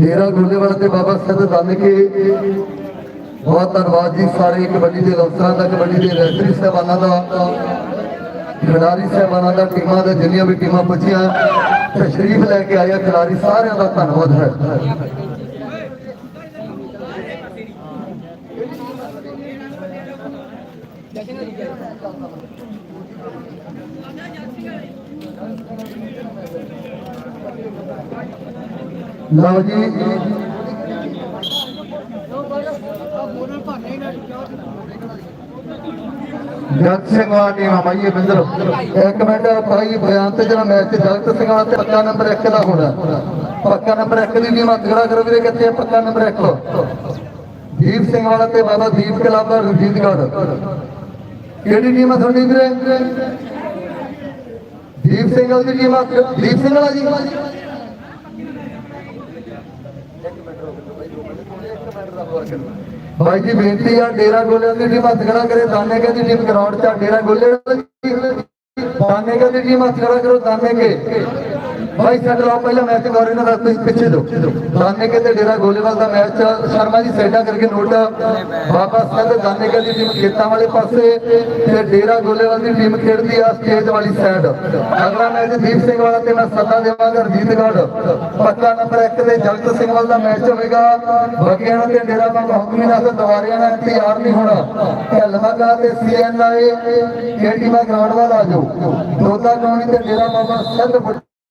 ਡੇਰਾ ਗੁਰਦੇਵਾਲ ਤੇ ਬਾਬਾ ਸਦ ਦੰਨ ਕੇ ਬਹੁਤ ਧੰਨਵਾਦ ਜੀ ਸਾਰੇ ਕਬੱਡੀ ਦੇ ਅਫਸਰਾਂ ਦਾ, ਕਬੱਡੀ ਦੇ ਰੈਫਰੀ ਸਾਹਿਬਾਨਾਂ ਦਾ, ਖਿਡਾਰੀ ਸਾਹਿਬਾਨਾਂ ਦਾ, ਟੀਮਾਂ ਦਾ, ਜਿੰਨੀਆਂ ਵੀ ਟੀਮਾਂ ਪੁੱਜੀਆਂ ਤਸ਼ਰੀਫ ਲੈ ਕੇ ਆਇਆ ਖਿਡਾਰੀ, ਸਾਰਿਆਂ ਦਾ ਧੰਨਵਾਦ ਹੈ। ਲਓ ਜੀ। ਜਗਤ ਸਿੰਘ ਵਾਲਾ ਟੀਮ ਬਿੰਦਰ ਇੱਕ ਮਿੰਟ ਭਾਈ ਬਿਆਨ ਤੇ ਜਿਹੜਾ ਮੈਚ ਜਗਤ ਸਿੰਘ ਵਾਲਾ ਤੇ ਪੱਕਾ ਨੰਬਰ 1 ਦਾ ਹੋਣਾ। ਪੱਕਾ ਨੰਬਰ 1 ਦੀ ਟੀਮ ਹੱਥ ਕਰੋ ਵੀਰੇ ਕਿੱਥੇ ਪੱਕਾ ਨੰਬਰ 1 ਦੀਪ ਸਿੰਘ ਵਾਲਾ ਤੇ ਬਾਬਾ ਦੀਪ ਕਲੱਬ ਰਣਜੀਤਗੜ੍ਹ ਕਿਹੜੀ ਟੀਮ ਆ ਤੁਹਾਡੀ ਵੀਰੇ? ਦੀਪ ਸਿੰਘ ਵਾਲੀ ਟੀਮ ਆ। ਦੀਪ ਸਿੰਘ ਵਾਲਾ ਜੀ। ਭਾਈ ਜੀ ਬੇਨਤੀ ਆ, ਡੇਰਾ ਗੋਲਿਆਂ ਦੀ ਟੀਮ ਹੱਥ ਖੜਾ ਕਰੇ, ਦਾਨੇ ਕੇ ਦੀ ਟੀਮ ਗਰਾਊਂਡ 'ਚ ਡੇਰਾ ਗੋਲੇ ਦਾਨੇ ਕੇ ਦੀ ਟੀਮ ਹੱਥ ਖੜਾ ਕਰੋ, ਦਾਨੇ ਕੇ। ਭਾਈ ਸਾਡੇ ਲਓ ਪਹਿਲਾ ਮੈਚ ਗੌਰੀ ਨਾਲ ਤੁਸੀਂ ਪਿੱਛੇ ਦੋ ਦਾਨੇ ਕੇ ਤੇ ਡੇਰਾ ਗੋਲੇਵਾਲ ਦਾ ਮੈਚ ਸ਼ਰਮਾ ਜੀ ਸਾਈਡਾਂ ਕਰਕੇ ਨੋਟ ਬਾਬਾ ਸਿੰਘ ਦਾਨੇ ਕੇ ਦੀ ਟੀਮ ਖੇਤਾਂ ਵਾਲੇ ਪਾਸੇ। ਤੇ ਡੇਰਾ ਗੋਲੇਵਾਲ ਦੀ ਟੀਮ ਖੇਡਦੀ ਆ ਸਟੇਜ ਵਾਲੀ ਸਾਈਡ ਅਗਲਾ ਮੈਚ ਦੀਪ ਸਿੰਘ ਵਾਲਾ ਤੇ ਮੈਂ ਸੱਦਾ ਦੇਵਾਂਗਾ ਰਜੀਤਗੜ੍ਹ ਪੱਕਾ ਨੰਬਰ 1 ਤੇ ਜਗਤ ਸਿੰਘ ਵਾਲਾ ਦਾ ਮੈਚ ਹੋਵੇਗਾ। ਬਗਿਆਣਾ ਤੇ ਡੇਰਾ ਬਾਬਾ ਹੁਕਮੀ ਨਾਲ ਤੇ ਨਾਲ ਤਿਆਰ ਨਹੀਂ ਹੋਣਾ। ਲਹਾਗਾ ਤੇ ਸੀਐਨਆਈ ਇਹ ਗਰਾਊਂਡ ਵੱਲ ਆ ਜਾਓ। ਦੋਦਾ ਕੌਣੀ ਤੇ ਡੇਰਾ ਬਾਬਾ ਸਿੰਘ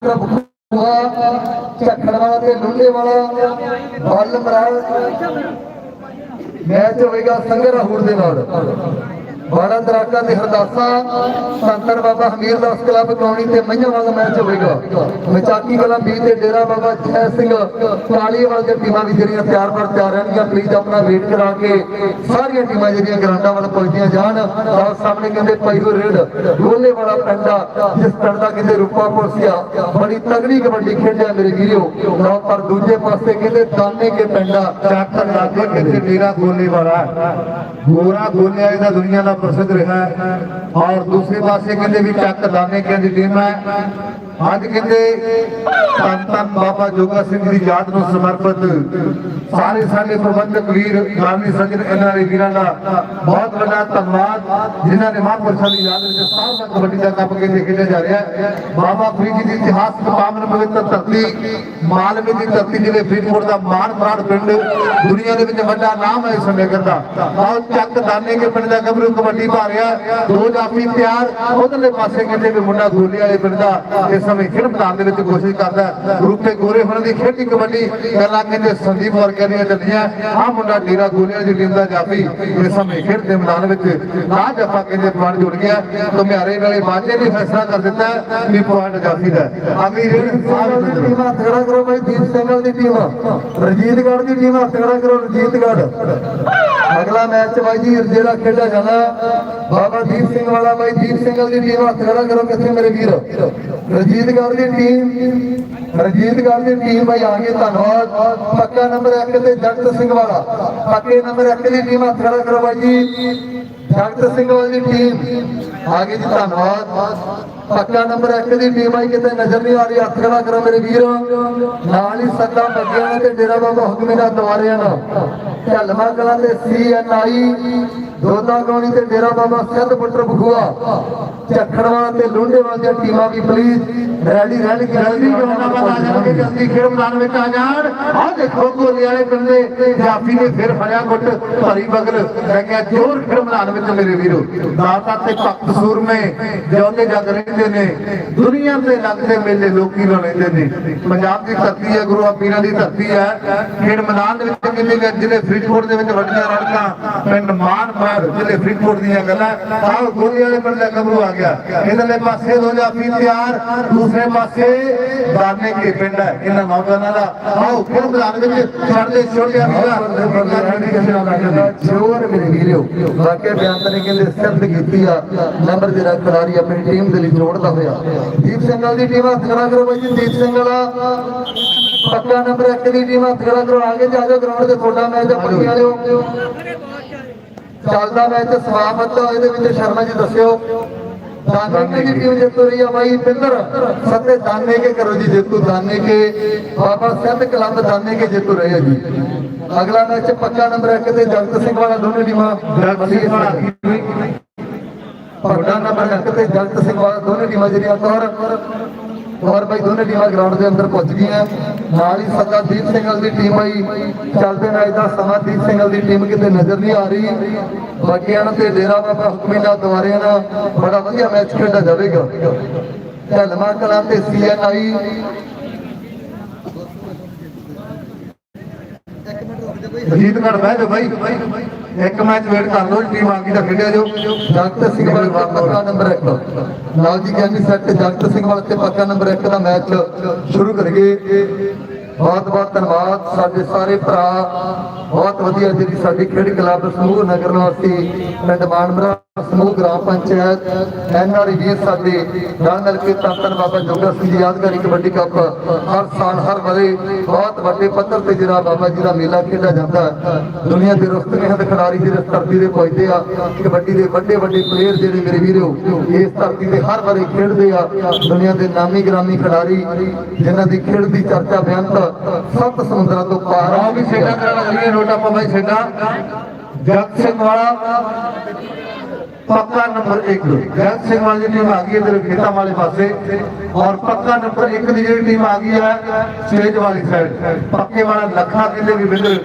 ਬੁੱਟਰ ਵਾਲਾ ਤੇ ਲੁੰਡੇ ਵਾਲਾ ਬੱਲ ਮਰਾਲ ਮੈਚ ਹੋਵੇਗਾ ਸੰਗਰ ਹੂਰ ਦੇ ਨਾਲ। ਬਾੜਾ ਦਰਾਕਾ ਤੇ ਹਰਦਾਸਾ ਸੰਤਨ ਬਾਬਾ ਹਮੀਰ ਦਾਸ ਕਲੱਬ ਕੌਣੀ ਤੇ ਮਈਆਂ ਵਾਲਾ ਮੈਚ ਹੋਵੇਗਾ। ਵਿਚਾਕੀ ਕਲਾ ਬੀ ਤੇ ਡੇਰਾ ਬਾਬਾ ਜੈ ਸਿੰਘ ਕਾਲੀਵਾਲ ਦੀਆਂ ਟੀਮਾਂ ਵੀ ਜਿਹੜੀਆਂ ਤਿਆਰ ਪਰ ਤਿਆਰ ਰਹਿਣਗੀਆਂ। ਪਲੀਜ਼ ਆਪਣਾ ਵੇਟ ਕਰਾ ਕੇ ਸਾਰੀਆਂ ਟੀਮਾਂ ਜਿਹੜੀਆਂ ਗਰਾਊਂਡਾਂ ਵੱਲ ਪਹੁੰਚਦੀਆਂ ਜਾਣ। ਆਹ ਸਾਹਮਣੇ ਕਹਿੰਦੇ ਪੈਗੋ ਰੇਡ ਗੋਲੇ ਵਾਲਾ ਪਿੰਡ ਜਿਸ ਪਿੰਡ ਦਾ ਕਹਿੰਦੇ ਰੂਪਾ ਕੋਸੀਆ ਬੜੀ ਤਗੜੀ ਕਬੱਡੀ ਖੇਡਿਆ ਮੇਰੇ ਵੀਰੋ। ਨਾ ਪਰ ਦੂਜੇ ਪਾਸੇ ਕਹਿੰਦੇ ਦਾਨੇ ਕੇ ਪਿੰਡਾ ਚੱਕ ਲਾਗੇ ਕਿੱਥੇ ਡੇਰਾ ਗੋਲੇ ਵਾਲਾ। ਗੋਰਾ ਗੋਲਿਆ ਇਹਦਾ ਦੁਨੀਆ ਦਾ ਪ੍ਰਸਿੱਧ ਰਿਹਾ ਹੈ। ਔਰ ਦੂਸਰੇ ਪਾਸੇ ਕਹਿੰਦੇ ਵੀ ਚੱਕ ਦਾਨੇ ਕਹਿੰਦੀ ਟੀਮ ਹੈ ਅੱਜ ਕਹਿੰਦੇ ਧੰਨ ਧੰਨ ਬਾਬਾ ਜੋਗਾ ਸਿੰਘ ਦੀ ਯਾਦ ਨੂੰ ਸਮਰਪਿਤ ਸਾਰੇ ਸਾਡੇ ਪ੍ਰਬੰਧਕ ਵੀਰ ਗ੍ਰਾਮੀ ਸੱਜਣ, ਇਹਨਾਂ ਦੇ ਵੀਰਾਂ ਦਾ ਬਹੁਤ ਵੱਡਾ ਧੰਨਵਾਦ, ਜਿਨ੍ਹਾਂ ਨੇ ਮਹਾਂਪੁਰਸ਼ਾਂ ਦੀ ਯਾਦ ਵਿੱਚ ਸਾਲ ਕਬੱਡੀ ਦਾ ਕੱਪ ਕਹਿੰਦੇ ਖੇਡਿਆ ਜਾ ਰਿਹਾ ਹੈ। ਬਾਬਾ ਫਰੀਦ ਜੀ ਦੀ ਇਤਿਹਾਸਕ ਪਾਵਨ ਪਵਿੱਤਰ ਧਰਤੀ, ਮਾਲਵੇ ਦੀ ਧਰਤੀ ਜਿਵੇਂ ਫਰੀਦਕੋਟ ਦਾ ਮਾਨ ਪ੍ਰਾਣ ਪਿੰਡ, ਦੁਨੀਆ ਦੇ ਵਿੱਚ ਵੱਡਾ ਨਾਮ ਹੈ ਇਸ ਨਗਰ ਦਾ। ਆਹ ਚੱਕ ਦਾਨੇ ਕੇ ਪਿੰਡ ਦਾ ਗੱਭਰੂ ਕਬੱਡੀ ਪਾ ਦੋ ਜਾਫੀ ਤਿਆਰ, ਉਧਰਲੇ ਪਾਸੇ ਕਿਤੇ ਵੀ ਮੁੰਡਾ ਗੋਲੀ ਵਾਲੇ ਪਿੰਡ ਦਾ, ਇਸ ਸਮੇਂ ਖੇਡ ਮੈਦਾਨ ਦੇ ਵਿੱਚ ਕੋਸ਼ਿਸ਼ ਕਰਦਾ ਰੂਪੇ ਗੋਰੇ ਹੋਣ ਦੀ ਖੇਡੀ ਕਬੱਡੀ ਗੱਲਾਂ ਕਹਿੰਦੇ ਸੰਦੀਪ ਵਰਗੇ ਦੀਆਂ ਚੱਲੀਆਂ। ਆਹ ਮੁੰਡਾ ਡੀਰਾ ਗੋਲੀ ਦੀ ਟੀਮ ਦਾ ਜਾਫੀ ਇਸ ਸਮੇਂ ਖੇਡ ਦੇ ਮੈਦਾਨ ਵਿੱਚ ਨਾ ਜਫਾ ਕਹਿੰਦੇ ਪੁਆਇੰਟ ਜੁੜ ਗਿਆ। ਤੁਮਿਆਰੇ ਵਾਲੇ ਬਾਜੇ ਨੇ ਫੈਸਲਾ ਕਰ ਦਿੱਤਾ ਵੀ ਪੁਆਇੰਟ ਜਾਫੀ ਦਾ ਹੈ। ਸਾਹਿਬ ਦੀ ਟੀਮ ਹੱਥ ਖੜਾ ਕਰੋ ਭਾਈ ਦੀਪ ਸਿੰਘਲ ਦੀ ਟੀਮ ਰਜੀਤਗੜ੍ਹ ਦੀ ਟੀਮ ਹੱਥ ਖੜਾ ਕਰੋ ਰਜੀਤਗੜ੍ਹ ਅਗਲਾ ਮੈਚ ਬਾਈ ਜੀ, ਜਿਹੜਾ ਖੇਡਿਆ ਜਾਣਾ, ਬਾਬਾ ਦੀਪ ਸਿੰਘ ਵਾਲਾ ਬਾਈ ਦੀਪ ਸਿੰਘਲ ਦੀ ਟੀਮ ਹੱਥ ਖੜਾ ਕਰੋ, ਕਿੱਥੇ ਮੇਰੇ ਵੀਰ? ਰਜੀਤਗੜ੍ਹ ਦੀ ਟੀਮ ਰਜੀਤਗੜ੍ਹ ਦੀ ਟੀਮ ਭਾਈ ਆ ਗਈ, ਧੰਨਵਾਦ। ਪੱਕਾ ਨੰਬਰ 1 ਤੇ ਜਗਤ ਸਿੰਘ ਵਾਲਾ। ਪੱਕੇ ਨੰਬਰ 1 ਦੀ ਟੀਮ ਹੱਥ ਖੜਾ ਕਰੋ ਬਾਈ ਜੀ। ਜਗਤ ਸਿੰਘ ਵਾਲੀ ਦੀ ਟੀਮ ਆ ਗਈ ਜੀ, ਧੰਨਵਾਦ। ਪੱਕਾ ਨੰਬਰ 1 ਦੀ ਟੀਮ ਆਈ ਕਿਤੇ ਨਜ਼ਰ ਨਹੀਂ ਆ ਰਹੀ, ਹੱਥ ਖੜਾ ਕਰੋ ਮੇਰੇ ਵੀਰ। ਨਾਲ ਹੀ ਸੱਦਾ ਬੱਗਿਆਂ ਤੇ ਡੇਰਾ ਬਾਬਾ ਹੁਕਮੀ ਦਾ ਦਵਾਰਿਆਂ ਨਾਲ ਢਲਮਾ ਕਲਾਂ ਤੇ ਸੀ ਐਨ ਆਈ ਦੋਦਾ ਗੌਣੀ ਤੇ ਡੇਰਾ ਬਾਬਾ ਸਿੱਧ ਪੁੱਤਰ ਬਖੂਆ। ਝੱਖੜਵਾਲਾ ਤੇ ਲੁੰਡੇਵਾਲ ਦੀਆਂ ਟੀਮਾਂ ਵੀ ਪਲੀਜ਼ ਰੈਡੀ ਰਹਿਣ ਜਲਦੀ ਜੋਨਾਬਾਦ ਆ ਜਾਣਗੇ ਜਲਦੀ ਖੇਡ ਮੈਦਾਨ ਵਿੱਚ ਆ ਜਾਣ। ਆਹ ਦੇਖੋ, ਗੋਲੀ ਵਾਲੇ ਪਿੰਡੇ ਜਾਫੀ ਨੇ ਫਿਰ ਫੜਿਆ ਗੁੱਟ ਭਰੀ ਬਗਲ। ਮੈਂ ਕਿਹਾ, ਜੋਰ ਖੇਡ ਮੈਦਾਨ ਵਿੱਚ ਮੇਰੇ ਵੀਰੋ। ਦਾਤਾ ਤੇ ਭਗਤ ਸੂਰਮੇ, ਜਿਉਂਦੇ ਜਗ ਰਹਿੰਦੇ ਨੇ। ਦੁਨੀਆ ਤੇ ਲੱਗਦੇ ਮੇਲੇ ਲੋਕੀ ਰਹਿੰਦੇ ਨੇ। ਪੰਜਾਬ ਦੀ ਧਰਤੀ ਹੈ, ਗੁਰੂ ਪੀਰਾਂ ਦੀ ਧਰਤੀ ਹੈ। ਖੇਡ ਮੈਦਾਨ ਦੇ ਵਿੱਚ ਕਿੰਨੇ ਵੀ ਫਰੀਦਕੋਟ ਦੇ ਵਿੱਚ ਵੱਡੀਆਂ ਰੜਕਾਂ ਪਿੰਡ ਮਾਨਪੁਰ ਜ਼ਿਲ੍ਹੇ ਫਰੀਦਕੋਟ ਦੀਆਂ ਗੱਲਾਂ ਆਹ ਗੋਲੀ ਵਾਲੇ ਪਿੰਡ ਦਾ ਕਬਰੂ ਆ ਗਿਆ ਇਧਰਲੇ ਪਾਸੇ ਦੋ ਤਿਆਰ ਦੂਸਰੇ ਪਾਸੇ ਦਾਨੇ ਕੇ ਪਿੰਡ ਹੈ ਇਹਨਾਂ ਨੌਜਵਾਨਾਂ ਦਾ ਆਓ ਫਿਰ ਮੈਦਾਨ ਵਿੱਚ ਛੱਡਦੇ ਛੋਟਿਆ ਵੀਰਾ ਜੋਰ ਮੇਰੇ ਵੀਰੋ ਵਾਕਿਆ ਬਿਆਨ ਤਾਂ ਕਹਿੰਦੇ ਸਿੱਧ ਕੀਤੀ ਆ ਨੰਬਰ ਜਿਹੜਾ ਖਿਡਾਰੀ ਆਪਣੀ ਟੀਮ ਦੇ ਲਈ ਜੋੜਦਾ ਹੋਇਆ ਦੀਪ ਸਿੰਘ ਦੀ ਟੀਮ ਹੱਥ ਖੜਾ ਕਰੋ ਬਾਈ ਜੀ ਦੀਪ ਸਿੰਘ ਪੱਕਾ ਨੰਬਰ 1 ਦੀ ਟੀਮ ਹੱਥ ਖੜਾ ਕਰੋ ਆਗੇ ਜਾ ਜਾਓ ਗਰਾਊਂਡ ਤੇ ਤੁਹਾਡਾ ਮੈਚ ਦਾ ਪੱਕੀ ਵਾਲਿਓ। ਚੱਲਦਾ ਮੈਚ ਸਮਾਪਤ ਇਹਦੇ ਵਿੱਚ ਸ਼ਰਮਾ ਜੀ ਦੱਸਿਓ। ਦਾਨੇ ਕੇ ਦੀ ਟੀਮ ਜਿੱਤ ਰਹੀ ਆ ਬਾਈ ਪਿੰਦਰ ਸੱਤੇ ਦਾਨੇ ਕੇ ਕਰੋ ਜੀ ਜੇਤੂ ਦਾਨੇ ਕੇ ਬਾਬਾ ਸਿੰਧ ਕਲੱਬ ਦਾਨੇ ਕੇ ਜੇਤੂ ਰਹੇ ਆ ਜੀ। ਅਗਲਾ ਮੈਚ ਪੱਕਾ ਨੰਬਰ 1 ਤੇ ਜਗਤ ਸਿੰਘ ਵਾਲਾ ਦੋਨੇ ਟੀਮਾਂ ਸਿੰਘ ਵਾਲਾ। ਪੱਕਾ ਨੰਬਰ 1 ਤੇ ਜਗਤ ਸਿੰਘ ਵਾਲਾ ਦੋਨੇ ਟੀਮਾਂ ਦੋਨੇ ਟੀਮਾਂ ਗਰਾਊਂਡ ਦੇ ਅੰਦਰ ਪਹੁੰਚ ਗਈਆਂ। ਨਾਲ ਹੀ ਸੱਦਾ ਸਿੰਘਲ ਦੀ ਟੀਮ ਆਈ। ਚੱਲਦੇ ਮੈਚ ਦਾ ਸਮਾਂ ਦੀਪ ਸਿੰਘਲ ਦੀ ਟੀਮ ਕਿਤੇ ਨਜ਼ਰ ਨਹੀਂ ਆ ਰਹੀ। ਬਾਕੀਆਂ ਤੇ ਡੇਰਾ ਬਾਬਾ ਹੁਕਮੀਨਾ ਦੁਆਰਿਆਂ ਨਾਲ ਬੜਾ ਵਧੀਆ ਮੈਚ ਖੇਡਿਆ ਜਾਵੇਗਾ। ਢਲਮਾ ਕਲਾਂ ਤੇ ਸੀਐਨਆਈ ਜੀਤਗੜ ਬਹਿ ਜਾਓ ਬਾਈ। ਇੱਕ ਮੈਚ ਵੇਟ ਕਰ ਲਓ ਟੀਮ ਆ ਗਈ ਤਾਂ ਖੇਡਿਆ ਜੋ ਜਗਤ ਸਿੰਘ ਵਾਲੇ ਦਾ ਪੱਕਾ ਨੰਬਰ 1 ਨਾਲ ਜੀ ਕਹਿੰਦੀ ਸੈੱਟ ਜਗਤ ਸਿੰਘ ਵਾਲੇ ਤੇ ਪੱਕਾ ਨੰਬਰ 1 ਦਾ ਮੈਚ ਸ਼ੁਰੂ ਕਰੀਏ। ਬਹੁਤ ਬਹੁਤ ਧੰਨਵਾਦ ਸਾਡੇ ਸਾਰੇ ਭਰਾ। ਬਹੁਤ ਵਧੀਆ ਜਿਹੜੀ ਸਾਡੀ ਖੇਡ ਕਲੱਬ ਸਮੂਹ ਨਗਰ ਨਿਵਾਸੀ ਪਿੰਡ ਮਾਨਮਰਾ ਸਮੂਹ ਗ੍ਰਾਮ ਪੰਚਾਇਤ ਐਨਆਰਈ ਵੀਰ ਸਾਡੇ ਨਾਲ ਮਿਲ ਕੇ ਧੰਨ ਬਾਬਾ ਜੋਗਾ ਸਿੰਘ ਦੀ ਯਾਦਗਾਰੀ ਕਬੱਡੀ ਕੱਪ ਹਰ ਸਾਲ, ਹਰ ਵਰੇ ਬਹੁਤ ਵੱਡੇ ਪੱਧਰ ਤੇ ਜਿਹੜਾ ਬਾਬਾ ਜੀ ਦਾ ਮੇਲਾ ਖੇਡਿਆ ਜਾਂਦਾ ਹੈ। ਦੁਨੀਆ ਦੇ ਰਸਤਿਆਂ ਖਿਡਾਰੀ ਜਿਹੜੇ ਧਰਤੀ ਦੇ ਪਹੁੰਚਦੇ ਆ, ਕਬੱਡੀ ਦੇ ਵੱਡੇ ਵੱਡੇ ਪਲੇਅਰ ਜਿਹੜੇ ਮੇਰੇ ਵੀਰੋ ਇਸ ਧਰਤੀ ਤੇ ਹਰ ਵਾਰੀ ਖੇਡਦੇ ਆ। ਦੁਨੀਆ ਦੇ ਨਾਮੀ ਗ੍ਰਾਮੀ ਖਿਡਾਰੀ ਜਿਨ੍ਹਾਂ ਦੀ ਖੇਡ ਦੀ ਚਰਚਾ ਬੇਅੰਤ ਸੱਤ ਸਮੁੰਦਰਾਂ ਤੋਂ ਪਾਰ ਆਓ ਵੀ ਸੇਡਾ ਕਰਨ ਲੱਗੀਏ ਨੋਟ ਆਪਾਂ ਬਾਈ ਸੇਡਾ। ਜਗਤ ਸਿੰਘ ਵਾਲਾ ਪੱਕਾ ਨੰਬਰ 1 ਜਗਤ ਸਿੰਘ ਵਾਲੀ ਦੀ ਟੀਮ ਆ ਗਈ ਹੈ ਇਧਰ ਖੇਤਾਂ ਵਾਲੇ ਪਾਸੇ। ਔਰ ਪੱਕਾ ਨੰਬਰ 1 ਦੀ ਜਿਹੜੀ ਟੀਮ ਆ ਗਈ ਹੈ ਸਟੇਜ ਵਾਲੀ ਸਾਈਡ ਪੱਕੇ ਵਾਲਾ ਲੱਖਾ ਕਹਿੰਦੇ ਵੀ ਬਿੰਦਰ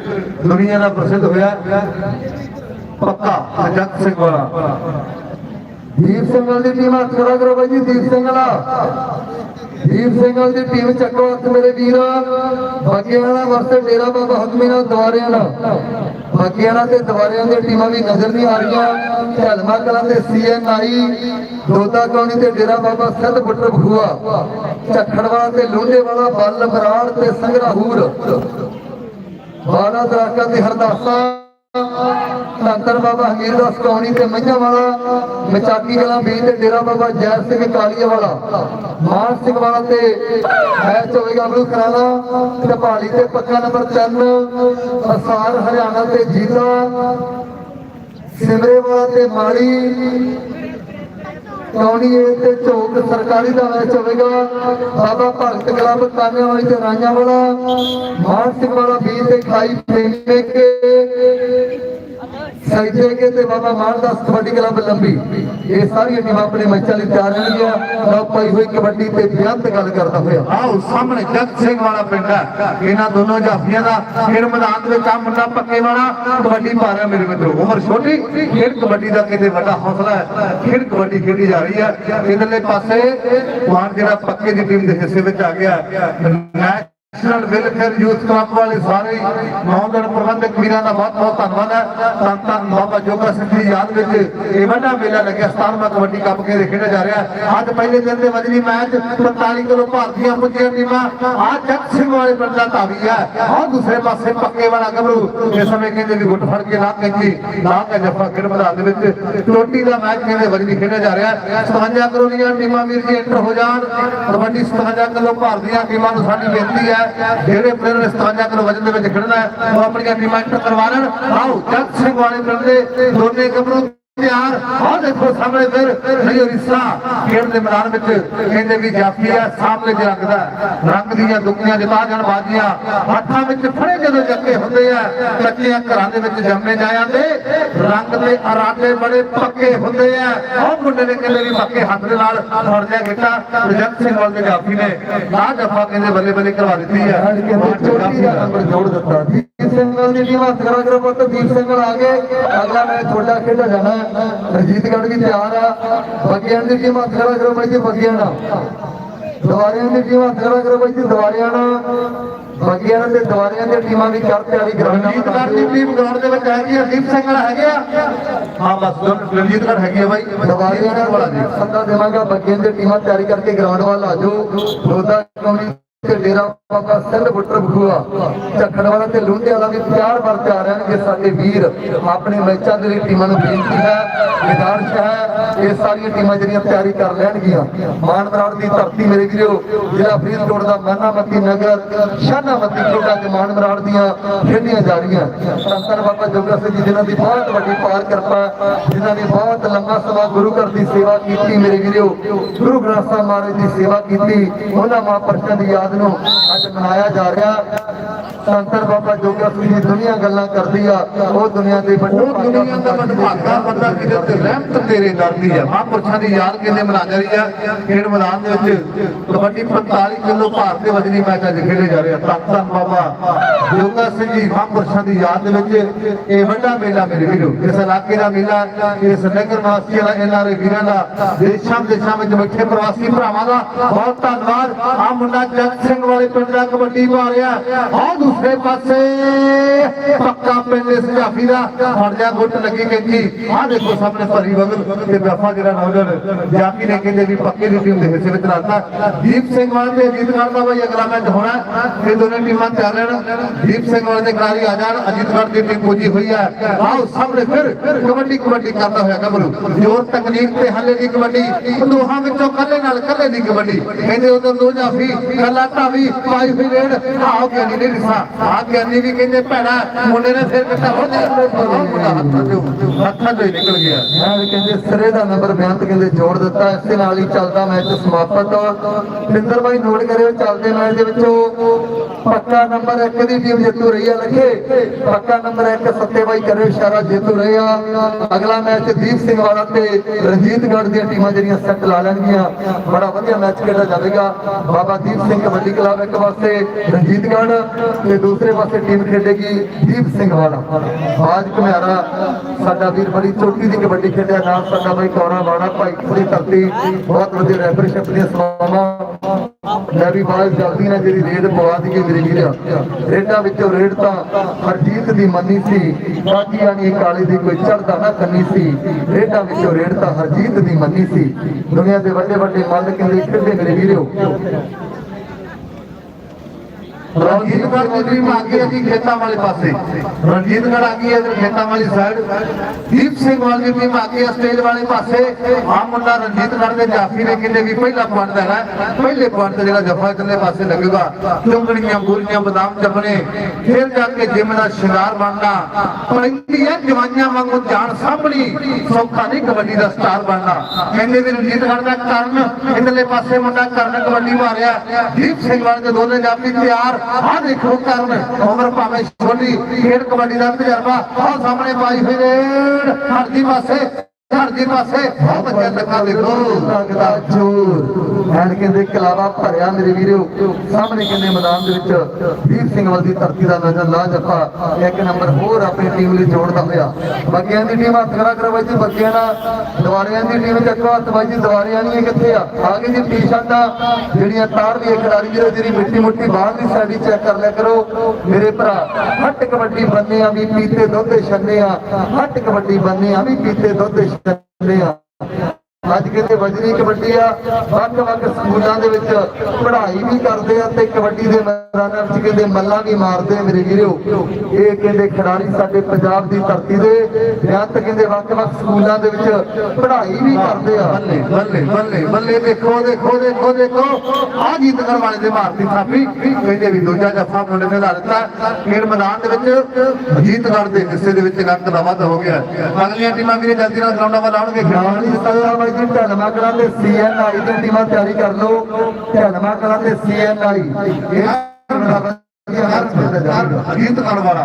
ਦੁਨੀਆ ਦਾ ਪ੍ਰਸਿੱਧ ਹੋਇਆ। ਪੱਕਾ ਜਗਤ ਸਿੰਘ ਵਾਲਾ। ਦੀਪ ਸਿੰਘਲ ਦੀ ਟੀਮ ਹੱਥ ਖੜਾ ਕਰੋ ਬਾਈ ਜੀ, ਦੀਪ ਸਿੰਘਲਾ। ਦੀਪ ਸਿੰਘਲ ਦੀ ਟੀਮ ਚੱਕੋ ਹੱਥ ਮੇਰੇ ਵੀਰ। ਬਾਕੀਆਂ ਵਰਸੇ ਡੇਰਾ ਬਾਬਾ ਹਕਮੀਨਾ ਦੁਆਰਿਆਂ ਦਾ ਬਾਕੀਆਂ ਤੇ ਦੁਆਰਿਆਂ ਦੀਆਂ ਟੀਮਾਂ ਵੀ ਨਜ਼ਰ ਨਹੀਂ ਆ ਰਹੀਆਂ। ਢਲਮਾ ਕਲਾਂ ਤੇ ਸੀਐਨਆਈ ਦੋਦਾ ਕੌਣੀ ਤੇ ਡੇਰਾ ਬਾਬਾ ਸਿੱਧ ਬੁੱਟਰ ਬਖੂਆ ਝੱਖੜਵਾ ਤੇ ਲੋਂਡੇ ਵਾਲਾ ਬੱਲ ਬਰਾੜ ਤੇ ਸੰਗਰਾਹੂਰ। ਬਾਣਾ ਦਰਾਕਾ ਤੇ ਹਰਦਾਸਾ। ਧੰਤਰ ਬਾਬਾ ਹਮੀਰ ਦਾ ਤੇ ਮਈਆਂ ਵਾਲਾ, ਮਚਾਕੀ ਕਲਾਂ ਬੀਜ ਤੇ ਡੇਰਾ ਬਾਬਾ ਜੈ ਸਿੰਘ ਕਾਲੀਆ ਵਾਲਾ। ਮਾਨ ਸਿੰਘ ਵਾਲਾ ਤੇ ਮੈਚ ਹੋਵੇਗਾ ਅਮਰੂ ਖਰਾਣਾ ਤੇ ਭਾਲੀ ਤੇ ਪੱਕਾ ਨੰਬਰ 3 ਅਸਾਰ ਹਰਿਆਣਾ ਤੇ ਜੀਤਾ। ਸਿਮਰੇ ਵਾਲਾ ਤੇ ਮਾਲੀ ਕੌਣੀਏ ਤੇ ਝੋਕ ਸਰਕਾਰੀ ਦਾ ਮੈਚ ਹੋਵੇਗਾ। ਬਾਬਾ ਭਗਤ ਕਲੱਬ ਕਾਨੇ ਵਾਲੀ ਤੇ ਰਾਈਆਂ ਵਾਲਾ ਮਾਨ ਸਿੰਘ ਵਾਲਾ ਵੀਰ ਤੇ ਖਾਈ ਪ੍ਰੇਮੇ ਕੇ। ਸੈਦੇ ਤੇ ਬਾਬਾ ਮਾਨਦਾਸ ਕਬੱਡੀ ਕਲੱਬ ਲੰਬੀ, ਇਹ ਸਾਰੀਆਂ ਟੀਮਾਂ ਆਪਣੇ ਮੈਚਾਂ ਲਈ ਤਿਆਰ ਰਹਿਣਗੀਆਂ ਲਓ ਪਾਈ ਹੋਈ ਕਬੱਡੀ ਤੇ ਬੇਅੰਤ ਗੱਲ ਕਰਦਾ ਹੋਇਆ। ਆਓ, ਸਾਹਮਣੇ ਜਗਤ ਸਿੰਘ ਵਾਲਾ ਪਿੰਡ ਹੈ। ਇਹਨਾਂ ਦੋਨੋਂ ਜਾਫੀਆਂ ਦਾ ਖੇਡ ਮੈਦਾਨ ਦੇ ਵਿੱਚ ਆ ਮੁੰਡਾ ਪੱਕੇ ਵਾਲਾ। ਕਬੱਡੀ ਪਾ ਮੇਰੇ ਮਿੱਤਰੋ। ਉਮਰ ਛੋਟੀ, ਫਿਰ ਕਬੱਡੀ ਦਾ ਕਿਤੇ ਵੱਡਾ ਹੌਸਲਾ ਹੈ। ਖੇਡ ਕਬੱਡੀ ਖੇਡੀ ਜਾ ਰਹੀ ਹੈ। ਇਧਰਲੇ ਪਾਸੇ ਵਾਰ ਜਿਹੜਾ ਪੱਕੇ ਦੀ ਟੀਮ ਦੇ ਹਿੱਸੇ ਵਿੱਚ ਆ ਗਿਆ ਨੈਸ਼ਨਲ ਵੈਲਫੇਅਰ ਯੂਥ ਕਲੱਬ ਵਾਲੇ ਸਾਰੇ ਮੌਜੂਦ ਪ੍ਰਬੰਧਕ ਵੀਰਾਂ ਦਾ ਬਹੁਤ ਬਹੁਤ ਧੰਨਵਾਦ ਹੈ। ਧੰਨ ਬਾਬਾ ਜੋਗਾ ਸਿੰਘ ਦੀ ਯਾਦ ਵਿੱਚ ਇਹ ਵੱਡਾ ਮੇਲਾ ਲੱਗਿਆ। 17ਵਾਂ ਕਬੱਡੀ ਕੱਪ ਕੇ ਖੇਡਿਆ ਜਾ ਰਿਹਾ ਅੱਜ ਪਹਿਲੇ ਦਿਨ ਦੇ ਵਜਨੀ ਮੈਚ 45 ਕਿਲੋ ਭਾਰਤੀਆਂ ਪੁੱਜੀਆਂ ਟੀਮਾਂ। ਆ ਜਗਤ ਸਿੰਘ ਵਾਲੇ ਪਿੰਡ ਧਾਵੀ ਹੈ। ਆ ਦੂਸਰੇ ਪਾਸੇ ਪੱਕੇ ਵਾਲਾ ਗੱਭਰੂ। ਇਸ ਸਮੇਂ ਕਹਿੰਦੇ ਵੀ ਗੁੱਟ ਫੜ ਕੇ ਨਾ ਕਹਿੰਦੀ ਨਾ ਕਿ ਜਫਾ ਖੇਡ ਮੈਦਾਨ ਦੇ ਵਿੱਚ। ਚੋਟੀ ਦਾ ਮੈਚ ਕਹਿੰਦੇ ਵਜਨੀ ਖੇਡਿਆ ਜਾ ਰਿਹਾ ਹੈ? 57 ਕਿਲੋ ਦੀਆਂ ਟੀਮਾਂ ਵੀਰ ਜੀ ਐਂਟਰ ਹੋ ਜਾਣ। ਕਬੱਡੀ 57 ਕਿਲੋ ਭਾਰਤੀਆਂ ਟੀਮਾਂ ਨੂੰ ਸਾਡੀ ਬੇਨਤੀ ਹੈ। ਜਿਹੜੇ ਪਲੇਅਰ ਨੇ 57 ਕਿਲੋ ਵਜਨ ਦੇ ਵਿੱਚ ਖੇਡਣਾ ਹੈ। ਉਹ ਆਪਣੀਆਂ ਟੀਮਾਂ ਐਂਟਰ ਕਰਵਾ ਲੈਣ। ਆਓ ਜਗਤ ਸਿੰਘ ਵਾਲੇ ਪਿੰਡ ਦੇ ਦੋਨੇ ਗੱਭਰੂ ਤਿਆਰ ਆਹ ਦੇਖੋ ਸਾਹਮਣੇ ਫਿਰ ਨਹੀਂ ਰਿਸਾ ਖੇਡ ਦੇ ਮੈਦਾਨ ਵਿੱਚ ਕਹਿੰਦੇ ਵੀ ਜਾਫੀ ਆ ਸਾਹਮਣੇ ਦਾ ਰੰਗ ਦੀਆਂ ਦੁੱਕੀਆਂ ਜਿਤਾ ਜਾਣ ਬਾਜੀਆਂ ਹੱਥਾਂ ਵਿੱਚ ਫੜੇ ਜਦੋਂ ਜੱਕੇ ਹੁੰਦੇ ਆ ਕੱਚਿਆਂ ਘਰਾਂ ਦੇ ਵਿੱਚ ਜੰਮੇ ਜਾ ਜਾਂਦੇ। ਰੰਗ ਦੇ ਅਰਾਡੇ ਬੜੇ ਪੱਕੇ ਹੁੰਦੇ ਆ। ਉਹ ਮੁੰਡੇ ਨੇ ਕਹਿੰਦੇ ਵੀ ਪੱਕੇ ਹੱਥ ਦੇ ਨਾਲ ਫੜ ਲਿਆ ਗਿੱਟਾ। ਪ੍ਰਜਗਤ ਸਿੰਘ ਵਾਲ ਦੇ ਜਾਫੀ ਨੇ ਨਾ ਜਫਾ ਕਹਿੰਦੇ ਬੱਲੇ ਬੱਲੇ ਕਰਵਾ ਦਿੱਤੀ ਚੋਟੀ ਦਾ ਨੰਬਰ ਜੋੜ ਦਿੱਤਾ। ਦੀਪ ਸਿੰਘਲ ਦੀ ਟੀਮ ਹੱਥ ਖੜਾ ਕਰੋ ਪੁੱਤ ਦੀਪ ਸਿੰਘਲ ਆ ਗਏ। ਅਗਲਾ ਮੈਚ ਤੁਹਾਡਾ ਖੇਡਿਆ ਜਾਣਾ ਹੈ। ਰਣਜੀਤਗੜ੍ਹ ਵੀ ਤਿਆਰ ਆ। ਬੱਗਿਆਂ ਦੀ ਟੀਮ ਹੱਥ ਖੜਾ ਕਰੋ ਬਾਈ ਜੀ ਬੱਗਿਆਂ ਨਾਲ ਦਵਾਰਿਆਂ ਦੀ ਟੀਮ ਹੱਥ ਖੜਾ ਕਰੋ ਬਾਈ ਜੀ ਦਵਾਰਿਆਂ ਨਾਲ ਬੱਗਿਆਂ ਦੇ ਦਵਾਰਿਆਂ ਦੀਆਂ ਟੀਮਾਂ ਵੀ ਕਰ ਤਿਆਰੀ ਰਣਜੀਤਗੜ੍ਹ ਦੀ ਟੀਮ ਗਰਾਊਂਡ ਦੇ ਵਿੱਚ ਹੈਗੀ ਆ ਦੀਪ ਸਿੰਘ ਵਾਲਾ ਹੈਗੇ ਆ। ਹਾਂ ਬਸ ਰਣਜੀਤਗੜ੍ਹ ਹੈਗੀ ਆ ਬਾਈ। ਦਵਾਰਿਆਂ ਵਾਲਾ ਜੀ। ਸੱਦਾ ਦੇਵਾਂਗਾ ਬੱਗਿਆਂ ਦੀਆਂ ਟੀਮਾਂ ਤਿਆਰੀ ਕਰਕੇ ਗਰਾਊਂਡ ਵੱਲ ਆ ਜਾਓ। ਕੌਣੀ ਤੇ ਡੇਰਾ ਬਾਬਾ ਸਿੰਘ ਬੁੱਟਰ ਬਖੂਆ ਝੱਖੜ ਵਾਲਾ ਤੇ ਲੁੰਡੇ ਵੀ ਪਿਆਰ ਵਰ ਜਾ ਰਹਿਣਗੇ ਸਾਡੇ ਵੀਰ। ਆਪਣੇ ਮੈਚਾਂ ਦੇ ਲਈ ਟੀਮਾਂ ਨੂੰ ਬੇਨਤੀ ਹੈ ਵਿਦਾਰਸ਼ ਹੈ ਇਹ ਸਾਰੀਆਂ ਟੀਮਾਂ ਜਿਹੜੀਆਂ ਤਿਆਰੀ ਕਰ ਲੈਣਗੀਆਂ। ਮਾਨ ਮਰਾੜ ਦੀ ਧਰਤੀ ਮੇਰੇ ਵੀਰੋ ਜ਼ਿਲ੍ਹਾ ਫਰੀਦਕੋਟ ਦਾ ਮਾਨਾਮਤੀ ਨਗਰ ਸ਼ਾਨਾਮਤੀ ਕੋਟਾ ਦੇ ਮਾਨ ਮਰਾੜ ਦੀਆਂ ਖੇਡੀਆਂ ਜਾ ਰਹੀਆਂ। ਸੰਤਨ ਬਾਬਾ ਜੋਗਾ ਸਿੰਘ ਜੀ ਜਿਨ੍ਹਾਂ ਦੀ ਬਹੁਤ ਵੱਡੀ ਪਾਰ ਕਿਰਪਾ ਹੈ, ਜਿਨ੍ਹਾਂ ਨੇ ਬਹੁਤ ਲੰਮਾ ਸਮਾਂ ਗੁਰੂ ਘਰ ਦੀ ਸੇਵਾ ਕੀਤੀ ਮੇਰੇ ਵੀਰੋ। ਗੁਰੂ ਗ੍ਰੰਥ ਸਾਹਿਬ ਮਹਾਰਾਜ ਦੀ ਸੇਵਾ ਕੀਤੀ ਉਹਨਾਂ ਮਹਾਂਪੁਰਸ਼ਾਂ ਦੀ ਯਾਦ ਨੂੰ ਅੱਜ ਮਨਾਇਆ ਜਾ ਰਿਹਾ। ਸੰਤਨ ਬਾਬਾ ਜੋਗਾ ਸਿੰਘ ਜੀ ਦੁਨੀਆ ਗੱਲਾਂ ਕਰਦੀ ਆ। ਉਹ ਦੁਨੀਆ ਦੇ ਵੱਡੇ ਉਹ ਦੁਨੀਆ ਦਾ ਮਨਭਾਗਾ ਬੰਦਾ ਕਿਤੇ ਤੇ ਰਹਿਮਤ ਤੇਰੇ ਦਰਦੀ ਹੈ ਮਹਾਂਪੁਰਸ਼ਾਂ ਦੀ ਯਾਦ ਕਿੰਨੇ ਮਨਾ ਰਹੀ ਆ? ਖੇਡ ਮੈਦਾਨ ਦੇ ਵਿੱਚ ਕਬੱਡੀ 45 ਕਿਲੋ ਭਾਰ ਦੇ ਵਜਨੀ ਮੈਚ ਅੱਜ ਖੇਡੇ ਜਾ ਰਹੇ ਆ। ਧੰਨ ਧੰਨ ਬਾਬਾ ਜੋਗਾ ਸਿੰਘ ਜੀ ਮਹਾਂਪੁਰਸ਼ਾਂ ਦੀ ਯਾਦ ਦੇ ਵਿੱਚ ਇਹ ਵੱਡਾ ਮੇਲਾ ਮੇਰੇ ਵੀਰੋ। ਇਸ ਇਲਾਕੇ ਦਾ ਮੇਲਾ ਇਸ ਨਗਰ ਵਾਸੀਆਂ ਦਾ ਇਹਨਾਂ ਦੇ ਵੀਰਾਂ ਦਾ ਦੇਸ਼ਾਂ ਵਿਦੇਸ਼ਾਂ ਵਿੱਚ ਬੈਠੇ ਪ੍ਰਵਾਸੀ ਭਰਾਵਾਂ ਦਾ ਬਹੁਤ ਧੰਨਵਾਦ। ਆ ਮੁੰਡਾ ਜਗ ਸਿੰਘ ਵਾਲੇ ਪਿੰਡ ਦਾ ਕਬੱਡੀ ਪਾ ਰਿਹਾ। ਆ ਦੂਸਰੇ ਪਾਸੇ ਪੱਕਾ ਪਿੰਡ ਇਸ ਜਾਫੀ ਦਾ। ਹੜ ਗੁੱਟ ਲੱਗੀ ਕਹਿੰਦੀ ਆ ਦੇਖੋ ਸਾਹਮਣੇ ਭਰੀ ਬਗਲ ਤੇ ਬਫਾ ਜਿਹੜਾ ਨੌਜਵਾਨ ਜਾਫੀ ਨੇ ਕਹਿੰਦੇ ਵੀ ਪੱਕੇ ਦੀ ਟੀਮ ਦੇ ਹਿੱਸੇ ਵਿੱਚ ਰਲਤਾ। ਦੀਪ ਸਿੰਘ ਵਾਲੇ ਤੇ ਅਜੀਤ ਦਾ ਬਈ, ਅਗਲਾ ਮੈਚ ਹੋਣਾ ਇਹ ਦੋਨੇ ਟੀਮਾਂ ਤਿਆਰ ਰਹਿਣ। ਦੀਪ ਸਿੰਘ ਵਾਲੇ ਦੇ ਖਿਡਾਰੀ ਆ ਜਾਣ। ਅਜੀਤ ਦੀ ਟੀਮ ਪੁੱਜੀ ਹੋਈ ਹੈ। ਆਓ ਸਾਹਮਣੇ ਫਿਰ ਕਬੱਡੀ ਕਬੱਡੀ ਕਰਦਾ ਹੋਇਆ ਗੱਭਰੂ ਜੋਰ, ਤਕਨੀਕ ਤੇ ਹੱਲੇ ਦੀ ਕਬੱਡੀ। ਦੋਹਾਂ ਵਿੱਚੋਂ ਕੱਲੇ ਨਾਲ ਕੱਲੇ ਦੀ ਕਬੱਡੀ। ਕਹਿੰਦੇ ਉਧਰ ਦੋ ਜਾਫੀ, ਕੱਲਾ ਢਾਵੀ ਪਾਈ ਹੋਈ ਰੇਡ ਆਓ ਗਿਆਨੀ ਨੇ ਲਿਖਾ ਆ ਗਿਆਨੀ ਵੀ ਕਹਿੰਦੇ, ਭੈਣਾ, ਮੁੰਡੇ ਨੇ ਫਿਰ ਕੱਟਾ ਹੋ ਜਾ ਮੁੰਡਾ ਹੱਥਾਂ ਚੋਂ ਹੱਥਾਂ ਚੋਂ ਨਿਕਲ ਗਿਆ। ਨਾਲ ਕਹਿੰਦੇ, ਸਿਰੇ ਦਾ ਨੰਬਰ ਬੇਅੰਤ ਕਹਿੰਦੇ ਜੋੜ ਦਿੱਤਾ, ਇਸੇ ਨਾਲ ਹੀ ਚੱਲਦਾ ਮੈਚ ਸਮਾਪਤ। ਪਿੰਦਰ ਬਾਈ ਨੋਟ ਕਰਿਓ, ਚੱਲਦੇ ਮੈਚ ਦੇ ਵਿੱਚੋਂ ਪੱਕਾ ਨੰਬਰ 1 ਦੀ ਟੀਮ ਜੇਤੂ ਰਹੀ ਆ ਲੱਖੇ। ਪੱਕਾ ਨੰਬਰ 1 ਸੱਤੇ ਬਾਈ ਕਰਿਓ, ਇਸ਼ਾਰਾ ਜੇਤੂ ਰਹੇ ਆ। ਅਗਲਾ ਮੈਚ ਦੀਪ ਸਿੰਘ ਵਾਲਾ ਤੇ ਰਣਜੀਤਗੜ੍ਹ ਦੀਆਂ ਟੀਮਾਂ ਜਿਹੜੀਆਂ ਸੈੱਟ ਲਾ ਲੈਣਗੀਆਂ। ਬੜਾ ਵਧੀਆ ਮੈਚ ਖੇਡਿਆ ਜਾਵੇਗਾ। ਬਾਬਾ ਦੀਪ ਸਿੰਘ ਕਬੱਡੀ ਕਲੱਬ ਇੱਕ ਪਾਸੇ ਰਣਜੀਤਗੜ੍ਹ ਤੇ ਦੂਸਰੇ ਪਾਸੇ ਟੀਮ ਖੇਡੇਗੀ ਦੀਪ ਸਿੰਘ ਵਾਲਾ। ਬਾਜ ਘੁਮਿਆਰਾ, ਸਾਡਾ ਵੀਰ ਬੜੀ ਚੋਟੀ ਦੀ ਕਬੱਡੀ ਖੇਡਿਆ ਨਾਲ ਸਾਡਾ ਬਾਈ ਕੌਰਾ ਬਾਣਾ ਭਾਈ ਪੂਰੀ ਧਰਤੀ, ਬਹੁਤ ਵਧੀਆ ਰੈਫਰੀਸ਼ਿਪ ਦੀਆਂ ਸੇਵਾਵਾਂ। ਮੈਂ ਵੀ ਬਾਅਦ ਜਲਦੀ ਨਾਲ ਜਿਹੜੀ ਰੇਡ ਪਵਾ ਦਈਏ ਮੇਰੇ ਵੀਰ। ਰੇਡਾਂ ਵਿੱਚੋਂ ਰੇਡ ਤਾਂ ਹਰਜੀਤ ਦੀ ਮੰਨੀ ਸੀ ਬਾਕੀ ਆਣੀ ਕਾਲੀ ਦੀ ਕੋਈ ਚੜਦਾ ਨਾ ਕੰਨੀ ਸੀ। ਰੇਡਾਂ ਵਿੱਚੋਂ ਰੇਡ ਤਾਂ ਹਰਜੀਤ ਦੀ ਮੰਨੀ ਸੀ। ਦੁਨੀਆ ਦੇ ਵੱਡੇ ਵੱਡੇ ਮੱਲ ਕਹਿੰਦੇ ਖੇਡੇ ਮੇਰੇ ਵੀਰੋ। ਰਣਜੀਤਗੜ੍ਹ ਦੀ ਆ ਗਈ ਹੈ ਜੀ ਖੇਤਾਂ ਵਾਲੇ ਪਾਸੇ। ਰਣਜੀਤਗੜ੍ਹ ਆ ਗਈ ਹੈ ਇਧਰ ਖੇਤਾਂ ਵਾਲੀ ਸਾਈਡ ਦੀਪ ਸਿੰਘ ਵਾਲੀ ਟੀਮ ਆ ਗਈ ਹੈ ਸਟੇਜ ਵਾਲੇ ਪਾਸੇ। ਆ ਮੁੰਡਾ ਰਣਜੀਤਗੜ੍ਹ ਦੇ ਜਾਫੀ ਨੇ ਕਿੰਨੇ ਵੀ ਪਹਿਲਾ ਪੁਆਇੰਟ ਦੇਣਾ ਪਹਿਲੇ ਪੁਆਇੰਟ ਤੇ ਜਿਹੜਾ ਜਫਾ ਇਧਰਲੇ ਪਾਸੇ ਲੱਗੇਗਾ। ਚੁੰਗੜੀਆਂ ਬੂਰੀਆਂ, ਬਦਾਮ ਚੱਪਣੇ ਫਿਰ ਜਾ ਕੇ ਜਿਮ ਦਾ ਸ਼ਿੰਗਾਰ ਬਣਨਾ। ਪੈਂਦੀਆਂ ਜਵਾਈਆਂ ਵਾਂਗੂ ਜਾਨ ਸਾਂਭਣੀ। ਸੌਖਾ ਨਹੀਂ ਕਬੱਡੀ ਦਾ ਸਟਾਰ ਬਣਨਾ। ਕਹਿੰਦੇ ਵੀ ਰਣਜੀਤਗੜ੍ਹ ਦਾ ਕਰਨ। ਇਧਰਲੇ ਪਾਸੇ ਮੁੰਡਾ ਕਰਨ ਕਬੱਡੀ ਮਾਰਿਆ। ਦੀਪ ਸਿੰਘ ਵਾਲੇ ਦੇ ਦੋਨੇ ਜਾਫੀ ਤਿਆਰ। ਆਹ ਦੇਖੋ ਕਰਨ। ਉਮਰ ਭਾਵੇਂ ਛੋਟੀ, ਖੇਡ ਕਬੱਡੀ ਦਾ ਤਜਰਬਾ ਆਹ ਸਾਹਮਣੇ ਪਾਈ ਹੋਈ ਰੇਡ। ਹਰਦੀ ਪਾਸੇ। ਹਰਦੀ ਪਾਸੇ। ਬਹੁਤ ਬੱਚਾ ਲੱਗਾ ਦੇਖੋ ਲੱਗਦਾ ਜੋਰ ਐਨ ਕਹਿੰਦੇ ਕਲਾਵਾ ਭਰਿਆ ਮੇਰੇ ਵੀਰੋ। ਸਾਹਮਣੇ ਕਿੰਨੇ ਮੈਦਾਨ ਦੇ ਵਿੱਚ ਵੀਰ ਸਿੰਘ ਵਾਲ ਦੀ ਧਰਤੀ ਦਾ ਨਜ਼ਰ ਲਾ ਜੱਫਾ ਇੱਕ ਨੰਬਰ ਹੋਰ ਆਪਣੀ ਟੀਮ ਲਈ ਜੋੜਦਾ ਹੋਇਆ। ਬੱਗਿਆਂ ਦੀ ਟੀਮ ਹੱਥ ਖੜਾ ਕਰੋ ਬਾਈ ਜੀ ਬੱਗਿਆਂ ਨਾਲ ਦਵਾਰਿਆਂ ਦੀ ਟੀਮ ਚੱਕੋ ਹੱਥ ਬਾਈ ਜੀ ਦਵਾਰਿਆਂ ਨਹੀਂ ਕਿੱਥੇ ਆ? ਆਗੇ ਦੀ ਟੀ-ਸ਼ਰਟਾਂ ਜਿਹੜੀਆਂ ਤਾਰ ਦੀ ਖਿਡਾਰੀ ਵੀਰੋ ਜਿਹੜੀ ਮਿੱਟੀ ਮੁੱਟੀ ਬਾਹਰ ਦੀ ਚੈੱਕ ਕਰ ਲਿਆ ਕਰੋ। ਮੇਰੇ ਭਰਾ ਹੱਟ ਕਬੱਡੀ ਬੰਨੇ ਆ ਵੀ ਪੀਤੇ ਦੁੱਧ ਛੰਨੇ ਆ। ਹੱਟ ਕਬੱਡੀ ਬੰਨੇ ਆ ਵੀ ਪੀਤੇ ਦੁੱਧ ਛੰਨੇ ਆ ਅੱਜ ਕਹਿੰਦੇ ਵਜਰੀ ਕਬੱਡੀ ਆ ਵੱਖ ਵੱਖ ਸਕੂਲਾਂ ਦੇ ਵਿੱਚ ਪੜ੍ਹਾਈ ਵੀ ਕਰਦੇ ਆ ਤੇ ਕਬੱਡੀ ਦੇ ਮੈਦਾਨਾਂ ਵਿੱਚ ਕਹਿੰਦੇ ਮੱਲਾਂ ਵੀ ਮਾਰਦੇ ਆ ਮੇਰੇ ਵੀਰੋ। ਇਹ ਕਹਿੰਦੇ ਖਿਡਾਰੀ ਸਾਡੇ ਪੰਜਾਬ ਦੀ ਧਰਤੀ ਦੇ ਬੇਅੰਤ ਕਹਿੰਦੇ ਵੱਖ ਵੱਖ ਸਕੂਲਾਂ ਦੇ ਵਿੱਚ ਪੜ੍ਹਾਈ ਵੀ ਕਰਦੇ ਆ। ਬੱਲੇ ਬੱਲੇ ਬੱਲੇ ਬੱਲੇ ਦੇਖੋ ਦੇਖੋ ਦੇਖੋ ਦੇਖੋ। ਆ ਜੀਤਗੜ ਵਾਲੇ ਦੇ ਮਾਰਤੀ ਥਾਪੀ। ਕਹਿੰਦੇ ਵੀ ਦੂਜਾ ਜੱਫਾ ਮੁੰਡੇ ਨੇ ਲਾ ਦਿੱਤਾ। ਖੇਡ ਮੈਦਾਨ ਦੇ ਵਿੱਚ ਜੀਤਗੜ ਦੇ ਹਿੱਸੇ ਦੇ ਵਿੱਚ ਗੰਦ ਦਾ ਵਾਧਾ ਹੋ ਗਿਆ। ਅਗਲੀਆਂ ਟੀਮਾਂ ਵੀ ਜਲਦੀ ਨਾਲ ਗਰਾਊਂਡਾਂ ਵੱਲ ਆਉਣਗੇ। ਸੱਲਾ ਬਾਈ ਜੀ ਢਲਮਾ ਕਲਾਂ ਤੇ ਸੀਐਨਆਈ ਦੀਆਂ ਟੀਮਾਂ ਤਿਆਰੀ ਕਰ ਲਓ। ਢਲਮਾ ਕਲਾਂ ਤੇ ਸੀਐਨਆਈ ਇਹ ਅਜੀਤ ਵਾਲਾ।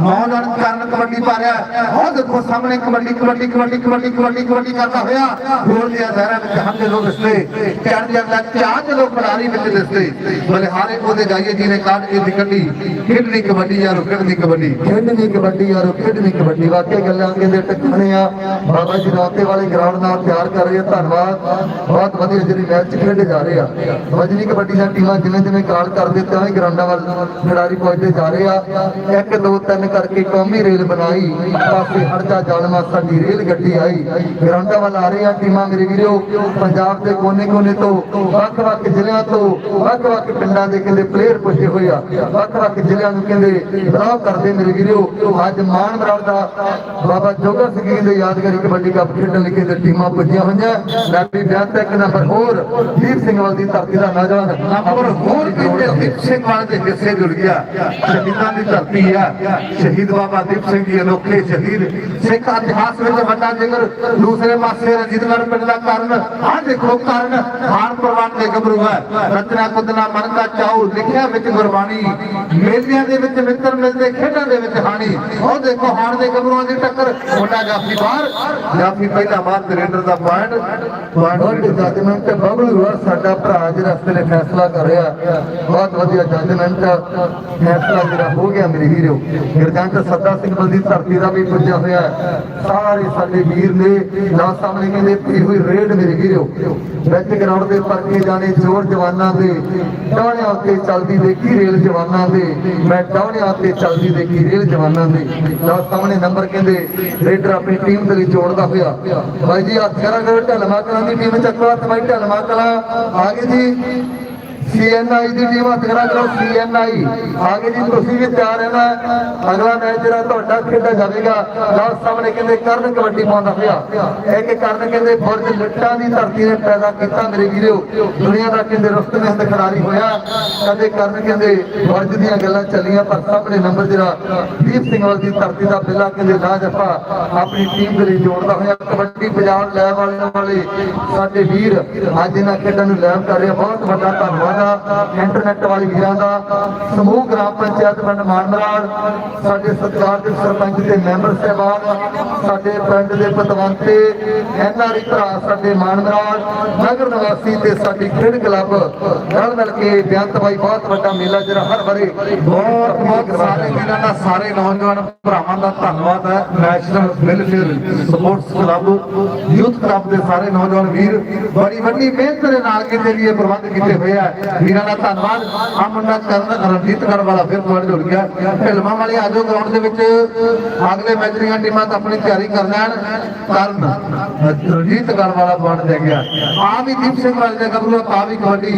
ਨੌਜਵਾਨ ਕਰਨ ਕਬੱਡੀ ਪਾ ਰਿਹਾ ਉਹ ਦੇਖੋ, ਸਾਹਮਣੇ ਕਬੱਡੀ ਕਬੱਡੀ ਕਬੱਡੀ ਕਬੱਡੀ ਕਬੱਡੀ ਕਬੱਡੀ ਕਰਦਾ ਹੋਇਆ। ਗੋਲ ਦੀਆਂ ਦਾਇਰਾ ਵਿੱਚ ਹਮ ਦੇ ਲੋਕ ਦਿਸਦੇ ਚੜ ਜਾਂਦਾ ਚਾਹ ਦੇ ਲੋਕ ਖਿਡਾਰੀ ਵਿੱਚ ਦਿਸਦੇ ਬਲਿਹਾਰੇ ਉਹਦੇ ਜਾਈਏ ਜੀ ਨੇ ਕਾਟ ਕੇ ਨਿਕਲੀ ਖੇਡਣੀ ਕਬੱਡੀ ਯਾਰ ਖੇਡਣੀ ਕਬੱਡੀ। ਖੇਡਣੀ ਕਬੱਡੀ ਯਾਰੋ ਖੇਡਣੀ ਕਬੱਡੀ। ਵਾਕਿਆ ਗੱਲਾਂ ਕਹਿੰਦੇ ਟੱਕਣੇ ਆ। ਬਾਬਾ ਜੀ ਰਾਤੇ ਵਾਲੇ ਗਰਾਊਂਡ ਨਾਲ ਤਿਆਰ ਕਰ ਰਹੇ ਆ। ਧੰਨਵਾਦ। ਬਹੁਤ ਵਧੀਆ ਜਿਹੜੀ ਮੈਚ ਖੇਡੇ ਜਾ ਰਹੇ ਆ। ਵਜਨੀ ਕਬੱਡੀ ਦੀਆਂ ਟੀਮਾਂ ਜਿਵੇਂ ਜਿਵੇਂ ਕਾਲ ਕਰਦੇ ਤਾਂ ਗਰਾਊਂਡਾਂ ਵੱਲ ਖਿਡਾਰੀ ਪਹੁੰਚਦੇ ਜਾ ਰਹੇ ਆ। ਇੱਕ, ਦੋ, ਤਿੰਨ ਕਰਕੇ ਕੌਮੀ ਰੇਲ ਬਣਾਈ। ਪਾਸੇ ਹੜਦਾ ਜਾਲਮਾ ਸਾਡੀ ਰੇਲ ਗੱਡੀ ਆਈ। ਗਰਾਊਂਡਾਂ ਵੱਲ ਆ ਰਹੇ ਆ ਟੀਮਾਂ ਮੇਰੇ ਵੀਰੋ। ਪੰਜਾਬ ਦੇ ਕੋਨੇ-ਕੋਨੇ ਤੋਂ, ਵੱਖ-ਵੱਖ ਜ਼ਿਲ੍ਹਿਆਂ ਤੋਂ, ਵੱਖ-ਵੱਖ ਪਿੰਡਾਂ ਦੇ ਕਹਿੰਦੇ ਪਲੇਅਰ ਪੁੱਜੇ ਹੋਏ ਆ। ਵੱਖ-ਵੱਖ ਜ਼ਿਲ੍ਹਿਆਂ ਨੂੰ ਕਹਿੰਦੇ ਬਰਾਵ ਕਰਦੇ ਮੇਰੇ ਵੀਰੋ। ਅੱਜ ਮਾਨ ਬਰਾਵ ਦਾ ਬਾਬਾ ਜੋਗਾ ਸਿੰਘ ਦੇ ਯਾਦਗਾਰੀ ਕਬੱਡੀ ਕੱਪ ਖੇਡਣ ਲਈ ਕਹਿੰਦੇ ਟੀਮਾਂ ਪੁੱਜੀਆਂ ਹੋਈਆਂ। ਮੈਂ ਬਿਆਨ ਤੇ ਇੱਕ ਨੰਬਰ ਹੋਰ, ਦੀਪ ਸਿੰਘ ਵਾਲ ਦੀ ਧਰਤੀ ਦਾ ਨੌਜਵਾਨ ਹੋਰ ਕਹਿੰਦੇ ਦੀਪ ਸਿੰਘ ਵਾਲੇ ਦੇ ਹਿੱਸੇ ਜੁੜ ਗਿਆ ਸ਼ਹੀਦਾਂ ਦੀ ਧਰਤੀ ਆ। ਸ਼ਹੀਦ ਬਾਬਾ ਦੀਪ ਸਿੰਘ ਜੀ ਅਨੋਖੇ ਸ਼ਹੀਦ। ਸਿੱਖ ਇਤਿਹਾਸ ਵਿੱਚ ਵੱਡਾ ਜ਼ਿਕਰ ਦੂਸਰੇ ਪਾਸੇ ਰਜਿੰਦਗੜ੍ਹ ਪਿੰਡ ਦਾ ਕਾਰਨ। ਆਹ ਦੇਖੋ ਕਾਰਨ। ਹਾਰ ਪ੍ਰਵਾਨ ਦੇ ਗੱਭਰੂ ਹੈ ਰਚਨਾ ਕੁਦਨਾ ਮਨ ਦਾ ਚਾਉ, ਲਿਖਿਆ ਵਿੱਚ ਗੁਰਬਾਣੀ। ਮੇਲਿਆਂ ਦੇ ਵਿੱਚ ਮਿੱਤਰ ਮਿਲਦੇ, ਖੇਡਾਂ ਦੇ ਵਿੱਚ ਹਾਣੀ। ਉਹ ਦੇਖੋ ਹਾਰ ਦੇ ਗੱਭਰੂਆਂ ਦੀ ਟੱਕਰ। ਮੁੰਡਾ ਜਾਫੀ ਬਾਹਰ। ਜਾਫੀ ਪਹਿਲਾ ਮਾਰ ਨਰੇਂਦਰ ਦਾ ਪੁਆਇੰਟ। ਪੁਆਇੰਟ ਜੱਜਮੈਂਟ ਬਬਲੂ ਸਾਡਾ ਭਰਾ ਜਿਹੜਾ ਇਸ ਵੇਲੇ ਫੈਸਲਾ ਕਰ ਰਿਹਾ। ਬਹੁਤ ਵਧੀਆ ਜੱਜਮੈਂਟ ਫੈਸਲਾ ਜਿਹੜਾ ਹੋ ਗਿਆ ਮੇਰੇ ਵੀਰੋ। ਗਿਰਜੰਟ ਸੱਦਾ ਸਿੰਘ ਬਲਦੀ ਧਰਤੀ ਦਾ ਵੀ ਪੁੱਜਿਆ ਹੋਇਆ ਸਾਰੇ ਸਾਡੇ ਵੀਰ ਨੇ ਨਾ ਸਾਹਮਣੇ ਕਹਿੰਦੇ ਪਈ ਹੋਈ ਰੇਡ ਮੇਰੇ ਵੀਰੋ। ਵਿੱਚ ਗਰਾਊਂਡ ਦੇ ਪਰਖੇ ਜਾਣੇ ਜ਼ੋਰ ਜਵਾਨਾਂ ਦੇ, ਡਾਹਣਿਆਂ ਉੱਤੇ ਚੱਲਦੀ ਦੇਖੀ ਰੇਲ ਜਵਾਨਾਂ ਦੇ। ਮੈਂ ਡਾਹਣਿਆਂ ਉੱਤੇ ਚੱਲਦੀ ਦੇਖੀ ਰੇਲ ਜਵਾਨਾਂ ਦੇ। ਨਾ ਸਾਹਮਣੇ ਨੰਬਰ ਕਹਿੰਦੇ, ਰੇਡਰ ਆਪਣੀ ਟੀਮ ਦੇ ਲਈ ਜੋੜਦਾ ਹੋਇਆ। ਬਾਈ ਜੀ ਹੱਥ ਕਰਾਂ ਢਲਮਾ ਕਲਾਂ ਦੀ ਟੀਮ ਚੱਕੋ, ਹੱਥ ਬਾਈ ਢਲਮਾ ਕਲਾਂ ਆਗੇ ਜੀ। ਸੀਐਨਆਈ ਦੀ ਟੀਮ ਹੱਥ ਕਰਾਂ ਕਰੋ ਸੀਐਨਆਈ ਆਗੇ ਜੀ, ਤੁਸੀਂ ਵੀ ਤਿਆਰ ਰਹਿਣਾ ਅਗਲਾ ਮੈਚ ਜਿਹੜਾ ਤੁਹਾਡਾ ਖੇਡਿਆ ਜਾਵੇਗਾ ਲਓ ਸਾਹਮਣੇ ਕਹਿੰਦੇ ਕਰਨ ਕਬੱਡੀ ਪਾਉਂਦਾ ਹੋਇਆ ਇੱਕ ਕਰਨ ਕਹਿੰਦੇ ਬੁਰਜ ਲਿੱਟਾਂ ਦੀ ਧਰਤੀ ਨੇ ਪੈਦਾ ਕੀਤਾ ਮੇਰੇ ਵੀਰੋ। ਦੁਨੀਆ ਦਾ ਕਹਿੰਦੇ ਰਸਤੇ ਦੇ ਖਿਡਾਰੀ ਹੋਇਆ। ਕਦੇ ਕਰਨ ਕਹਿੰਦੇ ਬੁਰਜ ਦੀਆਂ ਗੱਲਾਂ ਚੱਲੀਆਂ, ਪਰ ਸਾਹਮਣੇ ਨੰਬਰ ਜਿਹੜਾ ਦੀਪ ਸਿੰਘ ਵਾਲ ਦੀ ਧਰਤੀ ਦਾ ਬਿੱਲਾ ਕਹਿੰਦੇ ਨਾ ਜਫਾ ਆਪਣੀ ਟੀਮ ਦੇ ਲਈ ਜੋੜਦਾ ਹੋਇਆ। ਕਬੱਡੀ ਪੰਜਾਬ ਲੈਣ ਵਾਲੇ ਸਾਡੇ ਵੀਰ ਅੱਜ ਇਹਨਾਂ ਖੇਡਾਂ ਨੂੰ ਲੈਵ ਕਰ ਰਿਹਾ ਬਹੁਤ ਵੱਡਾ ਧੰਨਵਾਦ। ਆ ਇੰਟਰਨੈਟ ਵਾਲੇ ਵੀਰਾਂ ਦਾ, ਸਮੂਹ ਗ੍ਰਾਮ ਪੰਚਾਇਤ ਪਿੰਡ ਮਾਨਮਰਾੜ ਸਾਡੇ ਸਤਿਕਾਰ ਦੇ ਸਰਪੰਚ ਤੇ ਮੈਂਬਰ ਸਹਿਬਾਨ, ਸਾਡੇ ਪਿੰਡ ਦੇ ਪਤਵੰਤੇ ਐਨਆਰਈ ਭਰਾ ਸਾਡੇ ਮਾਨਮਰਾੜ ਨਗਰ ਨਿਵਾਸੀ ਤੇ ਸਾਡੀ ਖੇਡ ਕਲੱਬ, ਰਲ ਮਿਲ ਕੇ ਬੇਅੰਤ ਬਹੁਤ ਵੱਡਾ ਮੇਲਾ ਜਿਹੜਾ ਹਰ ਵਾਰੀ ਬਹੁਤ ਬਹੁਤ ਸਾਰੇ ਵੀਰਾਂ ਦਾ, ਸਾਰੇ ਨੌਜਵਾਨ ਭਰਾਵਾਂ ਦਾ ਧੰਨਵਾਦ ਹੈ। National welfare sports club youth club ਦੇ ਸਾਰੇ ਨੌਜਵਾਨ ਵੀਰ, ਬੜੀ ਵੱਡੀ ਮਿਹਨਤ ਦੇ ਨਾਲ ਕਿਤੇ ਵੀ ਇਹ ਪ੍ਰਬੰਧ ਕੀਤੇ ਹੋਏ ਆ। ਵੀਰਾਂ ਦਾ ਧੰਨਵਾਦ। ਆ ਮੁੰਡਾ ਕਰਨ ਰਣਜੀਤ ਕਰ ਵਾਲਾ ਫਿਰ ਤੁਹਾਡੇ ਜੁੜ ਗਿਆ। ਫਿਲਮਾਂ ਵਾਲੇ ਆਜੋ ਗਰਾਊਂਡ ਦੇ ਵਿੱਚ। ਅਗਲੇ ਮੈਚ ਦੀਆਂ ਟੀਮਾਂ ਤਾਂ ਆਪਣੀ ਤਿਆਰੀ ਕਰ ਲੈਣ। ਕਰਨ। ਰਣਜੀਤ ਕਰ ਵਾਲਾ ਬਣ ਦੇ ਗਿਆ। ਆ ਵੀ ਦੀਪ ਸਿੰਘ ਵਾਲੇ ਦੇ ਗੱਭਰੂ ਆ ਵੀ ਕਬੱਡੀ।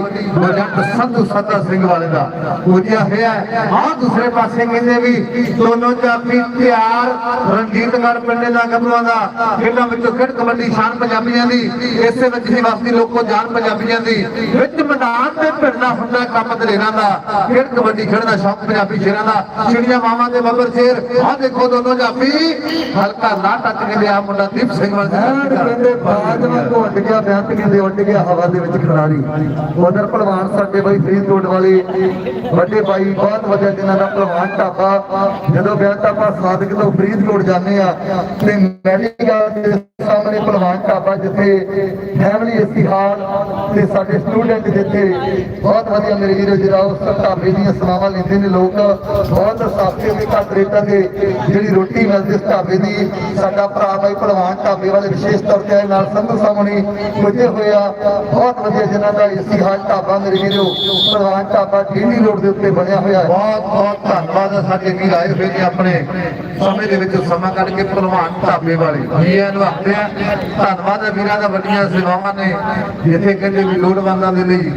ਜੱਟ ਸੰਧੂ ਸੱਤਾ ਸਿੰਘ ਵਾਲੇ ਦਾ। ਪੂਜਿਆ ਹੋਇਆ ਆ ਦੂਸਰੇ ਪਾਸੇ ਕਹਿੰਦੇ ਵੀ ਦੋਨੋਂ ਜਾਫੀ ਤਿਆਰ। ਰਣਜੀਤਗੜ ਪਿੰਡੇ ਦਾ ਗੱਭਰੂਆਂ ਦਾ। ਖੇਡਾਂ ਵਿੱਚੋਂ ਖੇਡ ਕਬੱਡੀ ਸ਼ਾਨ ਪੰਜਾਬੀਆਂ ਦੀ। ਇਸੇ ਵਿੱਚ ਹੀ ਵਸਦੀ ਲੋਕੋ ਜਾਨ ਪੰਜਾਬੀਆਂ ਦੀ। ਵਿੱਚ ਮੈਦਾਨ ਤੇ ਭਿੜਨਾ ਹੁੰਦਾ, ਕੰਮ ਦਲੇਰਾਂ ਦਾ, ਖੇਡ ਕਬੱਡੀ ਖੇਡਦਾ ਸ਼ੌਕ ਪੰਜਾਬੀ ਸ਼ੇਰਾਂ ਦਾ ਚਿੜੀਆਂ ਮਾਵਾਂ ਦੇ ਬੱਬਰ ਸ਼ੇਰ ਆ ਦੇਖੋ ਦੋਨੋਂ ਜਾਫੀ ਹਲਕਾ ਨਾ ਟੱਚ ਕਹਿੰਦੇ ਆ ਮੁੰਡਾ ਦੀਪ ਸਿੰਘ ਵਾਲੇ। ਕਹਿੰਦੇ ਬਾਜ ਵਾਂਗੂ ਉੱਡ ਗਿਆ ਬੇਅੰਤ ਕਹਿੰਦੇ ਉੱਡ ਗਿਆ ਹਵਾ ਦੇ ਵਿੱਚ ਖਿਡਾਰੀ। ਉਧਰ ਪਹਿਲਵਾਨ ਸਾਡੇ ਬਾਈ ਫਰੀਦਕੋਟ ਵਾਲੇ, ਵੱਡੇ ਬਾਈ ਬਹੁਤ ਵਧੀਆ ਜਿਨ੍ਹਾਂ ਦਾ ਪਹਿਲਵਾਨ ਢਾਬਾ। ਜਦੋਂ ਬੇਅੰਤ ਆਪਾਂ ਸਾਦਕ ਤੋਂ ਫਰੀਦਕੋਟ ਜਾਂਦੇ ਆ, ਤੇ ਮੈਡੀਕਲ ਦੇ ਸਾਹਮਣੇ ਪਹਿਲਵਾਨ ਢਾਬਾ ਜਿੱਥੇ ਫੈਮਿਲੀ ਏਸੀ ਤੇ ਸਾਡੇ ਸਟੂਡੈਂਟ ਜਿੱਥੇ ਬਹੁਤ ਵਧੀਆ ਮੇਰੇ ਵੀਰੋ ਜਿਹੜਾ ਉਸ ਢਾਬੇ ਦੀਆਂ ਸੇਵਾਵਾਂ ਲੈਂਦੇ ਨੇ ਲੋਕ। ਬਹੁਤ ਸਸਤੇ ਤੇ ਘੱਟ ਰੇਟਾਂ ਤੇ ਜਿਹੜੀ ਰੋਟੀ ਮਿਲਦੀ ਇਸ ਢਾਬੇ ਦੀ। ਸਾਡਾ ਭਰਾ ਬਾਈ ਭਲਵਾਨ ਢਾਬੇ ਵਾਲੇ ਵਿਸ਼ੇਸ਼ ਤੌਰ ਤੇ ਨਾਲ ਸੰਧੂ ਸਾਹਮਣੇ ਪੁੱਜੇ ਹੋਏ ਬਹੁਤ ਵਧੀਆ ਜਿਨ੍ਹਾਂ ਦਾ ਏਸੀ ਹਾਲ ਢਾਬਾ ਮੇਰੇ ਵੀਰੋ, ਭਲਵਾਨ ਢਾਬਾ ਡੀਨੀ ਰੋਡ ਦੇ ਉੱਤੇ ਬਣਿਆ ਹੋਇਆ ਹੈ। ਬਹੁਤ ਬਹੁਤ ਧੰਨਵਾਦ ਸਾਡੇ ਵੀਰ ਆਏ ਹੋਏ ਨੇ ਆਪਣੇ ਸਮੇਂ ਦੇ ਵਿੱਚ ਸਮਾਂ ਕੱਢ ਕੇ ਭਲਵਾਨ ਢਾਬੇ ਵਾਲੇ। ਜੀ ਇਹਨੂੰ ਆਖਦੇ ਆ, ਧੰਨਵਾਦ ਵੀਰਾਂ ਦਾ ਵੱਡੀਆਂ ਸੇਵਾਵਾਂ ਨੇ। ਜਿੱਥੇ ਕਹਿੰਦੇ ਵੀ ਲੋੜਵੰਦਾਂ ਦੇ ਲਈ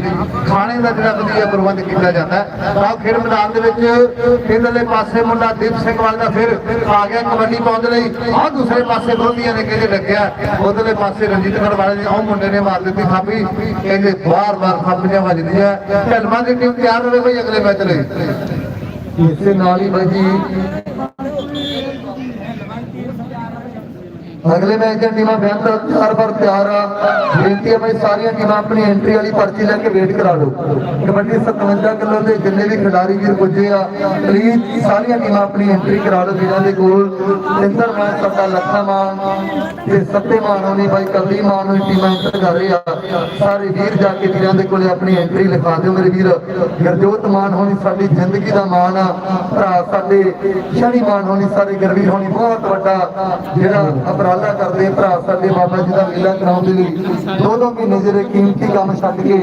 ਖਾਣੇ ਦਾ ਜਿਹੜਾ ਵਧੀਆ ਪ੍ਰਬੰਧ ਕੀਤਾ ਜਾਂਦਾ ਤਾਂ ਖੇਡ ਮੈਦਾਨ ਦੇ ਵਿੱਚ ਇਧਰਲੇ ਪਾਸੇ ਮੁੰਡਾ ਦੀਪ ਸਿੰਘ ਵਾਲੇ ਦਾ ਫਿਰ ਆ ਗਿਆ ਕਬੱਡੀ ਪਾਉਣ ਲਈ। ਆਹ ਦੂਸਰੇ ਪਾਸੇ ਵਿਰੋਧੀਆਂ ਨੇ ਕਹਿੰਦੇ ਲੱਗਿਆ ਉਧਰਲੇ ਪਾਸੇ ਰਣਜੀਤਗੜ ਵਾਲੇ ਨੇ, ਉਹ ਮੁੰਡੇ ਨੇ ਮਾਰ ਦਿੱਤੀ ਥਾਪੀ। ਕਹਿੰਦੇ ਬਾਰ-ਬਾਰ ਥਾਪੀਆਂ ਵੱਜਦੀਆਂ ਢਲਮਾਂ ਦੀ ਟੀਮ ਤਿਆਰ ਹੋਵੇ ਬਈ ਅਗਲੇ ਮੈਚ ਲਈ। ਇਸੇ ਨਾਲ ਹੀ ਬਾਈ ਜੀ ਅਗਲੇ ਮੈਚ ਦੀਆਂ ਟੀਮਾਂ ਬਿਆਨ ਤਾਂ ਚਾਰ ਵਾਰ ਤਿਆਰ ਆ ਬੇਨਤੀ ਹੈ ਭਾਈ ਸਾਰੀਆਂ ਟੀਮਾਂ ਆਪਣੀ ਐਂਟਰੀ ਵਾਲੀ ਪਰਚੀ ਲੈ ਕੇ ਵੇਟ ਕਰਾ ਲਓ ਕਬੱਡੀ 57 ਕਿਲੋ ਦੇ ਜਿੰਨੇ ਵੀ ਖਿਡਾਰੀ ਵੀਰ ਪੁੱਜੇ ਆ ਪਲੀਜ਼ ਸਾਰੀਆਂ ਟੀਮਾਂ ਆਪਣੀ ਐਂਟਰੀ ਕਰਾ ਲਓ ਵੀਰਾਂ ਦੇ ਕੋਲ ਸਿੰਦਰ ਮਾਨ ਸਾਡਾ ਲੱਖਾ ਮਾਨ ਤੇ ਸੱਤੇ ਮਾਨ ਹੋਣੀ, ਬਾਈ ਕੱਲੀ ਮਾਨ ਹੋਣੀ ਟੀਮਾਂ ਐਂਟਰ ਕਰ ਰਹੇ ਆ। ਸਾਰੇ ਵੀਰ ਜਾ ਕੇ ਵੀਰਾਂ ਦੇ ਕੋਲੇ ਆਪਣੀ ਐਂਟਰੀ ਲਿਖਾ ਦਿਓ ਮੇਰੇ ਵੀਰ। ਗਰਜੋਤ ਮਾਨ ਹੋਣੀ ਸਾਡੀ ਜ਼ਿੰਦਗੀ ਦਾ ਮਾਨ ਆ। ਭਰਾ ਸਾਡੇ ਸ਼ਨੀ ਮਾਨ ਹੋਣੀ ਸਾਰੇ ਗਰਵੀਰ ਹੋਣੀ, ਬਹੁਤ ਵੱਡਾ ਜਿਹੜਾ ਉਪਰਾਲਾ ਕਰਦੇ ਭਰਾ ਸਾਡੇ ਬਾਬਾ ਜੀ ਦਾ ਮੇਲਾ ਕਰਾਉਣ ਦੇ ਲਈ। ਦੋ ਦੋ ਮਹੀਨੇ ਜਿਹੜੇ ਕੀਮਤੀ ਕੰਮ ਛੱਡ ਕੇ